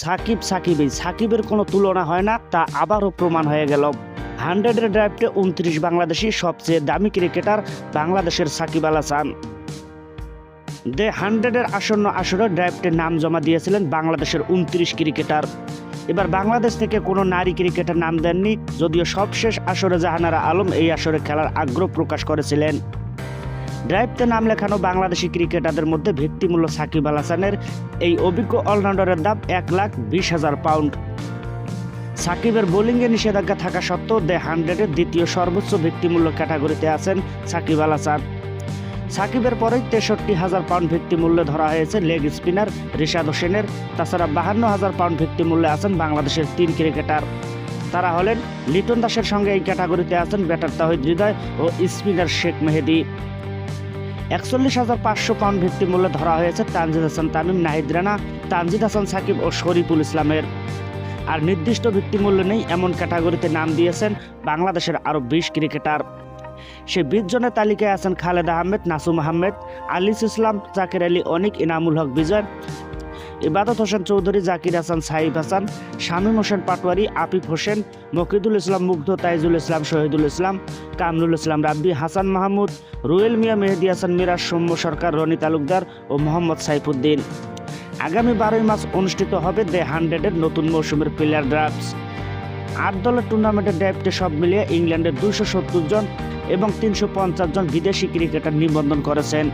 সাকিব সাকিবই সাকিবের কোনো তুলনা হয় না, তা আবারও প্রমাণ হয়ে গেল। হান্ড্রেডের ড্রাইভটে উনত্রিশ বাংলাদেশি সবচেয়ে দামি ক্রিকেটার বাংলাদেশের সাকিব আল হাসান। দে হান্ড্রেডের আসন্ন আসরে ড্রাইভটে নাম জমা দিয়েছিলেন বাংলাদেশের উনত্রিশ ক্রিকেটার। এবার বাংলাদেশ থেকে কোনো নারী ক্রিকেটার নাম দেননি, যদিও সবশেষ আসরে জাহানারা আলম এই আসরে খেলার আগ্রহ প্রকাশ করেছিলেন। ড্রাইভতে নাম লেখানো বাংলাদেশি ক্রিকেটারদের মধ্যে ভিত্তিমূল্য সাকিব আল হাসানের এই অভিজ্ঞ অলরাউন্ডারের দাম এক লাখ বিশ হাজার পাউন্ড। সাকিবের বোলিংয়ে নিষেধাজ্ঞা থাকা সত্ত্বেও দ্য হান্ড্রেডের দ্বিতীয় সর্বোচ্চ ভিত্তিমূল্য ক্যাটাগরিতে আছেন সাকিব আল হাসান। সাকিবের পরেই তেষট্টি হাজার পাউন্ড ভিত্তিমূল্যে ধরা হয়েছে লেগ স্পিনার রিশাদ হোসেনের। তাছাড়া বাহান্ন হাজার পাউন্ড ভিত্তিমূল্যে আছেন বাংলাদেশের তিন ক্রিকেটার। তারা হলেন লিটন দাসের সঙ্গে এই ক্যাটাগরিতে আছেন ব্যাটার তাহিদ হৃদয় ও স্পিনার শেখ মেহেদি। একচল্লিশ হাজার পাঁচশো পাউন্ড ভিত্তিমূল্যে ধরা হয়েছে তানজিদ হাসান, তামিম, নাহিদ রানা, তানজিদ হাসান, সাকিব ও শরীফুল ইসলামের। আর নির্দিষ্ট ভিত্তিমূল্য নেই, এমন ক্যাটাগরিতে নাম দিয়েছেন বাংলাদেশের আরও বিশ ক্রিকেটার। সে বিশ জনের তালিকায় আছেন খালেদ আহমেদ, নাসুম আহমেদ, আলিস ইসলাম, জাকের আলী, অনিক ইনামুল হক বিজয় ইবাদত হোসেন চৌধুরী, জাকির হাসান সাহিব হাসান, শামীম হোসেন পাটোয়ারি আফিফ হোসেন, মকিদুল ইসলাম মুগ্ধ, তাইজুল ইসলাম, শহীদুল ইসলাম, কামরুল ইসলাম, রাব্বি, হাসান মাহমুদ, রুয়েল মিয়া, মেহেদি হাসান, মিরাজ, সৌম্য সরকার, রনি তালুকদার ও মোহাম্মদ সাইফুদ্দিন। আগামী বারোই মার্চ অনুষ্ঠিত হবে দ্য হান্ড্রেডের নতুন মৌসুমের প্লেয়ার ড্রাফটস আট দলের টুর্নামেন্টের ড্রাফটে সব মিলিয়ে ইংল্যান্ডের দুইশো সত্তর জন এবং তিনশো পঞ্চাশ জন বিদেশি ক্রিকেটার নিবন্ধন করেছেন।